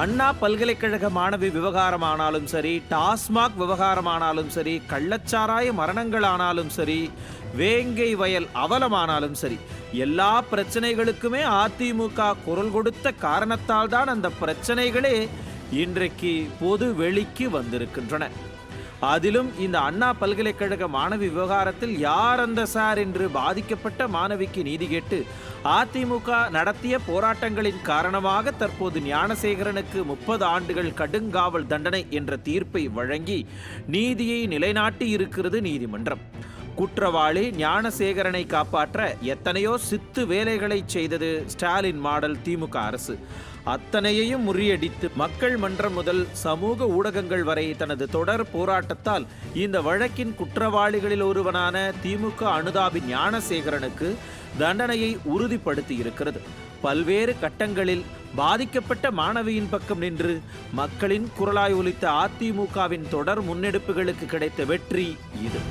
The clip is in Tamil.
அண்ணா பல்கலைக்கழக மாணவி விவகாரமானாலும் சரி டாஸ்மாக் விவகாரமானாலும் சரி கள்ளச்சாராய மரணங்கள் ஆனாலும் சரி வேங்கை வயல் அவலமானாலும் சரி எல்லா பிரச்சனைகளுக்குமே அதிமுக குரல் கொடுத்த காரணத்தால் தான் அந்த பிரச்சனைகளே இன்றைக்கு பொது வெளிக்கு வந்திருக்கின்றன. அதிலும் இந்த அண்ணா பல்கலைக்கழக மாணவி விவகாரத்தில் யார் அந்த சார் என்று பாதிக்கப்பட்ட மாணவிக்கு நீதி கேட்டு அதிமுக நடத்திய போராட்டங்களின் காரணமாக தற்போது ஞானசேகரனுக்கு முப்பது ஆண்டுகள் கடுங்காவல் தண்டனை என்ற தீர்ப்பை வழங்கி நீதியை நிலைநாட்டி இருக்கிறது நீதிமன்றம். குற்றவாளி ஞானசேகரனை காப்பாற்ற எத்தனையோ சித்து வேலைகளை செய்தது ஸ்டாலின் மாடல் திமுக அரசு. அத்தனையையும் முறியடித்து மக்கள் மன்றம் முதல் சமூக ஊடகங்கள் வரை தனது தொடர் போராட்டத்தால் இந்த வழக்கின் குற்றவாளிகளில் ஒருவனான திமுக அனுதாபி ஞானசேகரனுக்கு தண்டனையை உறுதிப்படுத்தி இருக்கிறது பல்வேறு கட்டங்களில் பாதிக்கப்பட்ட மாணவியின் பக்கம் நின்று மக்களின் குரலாய் ஒலித்த அதிமுகவின் தொடர் முன்னெடுப்புகளுக்கு கிடைத்த வெற்றி இது.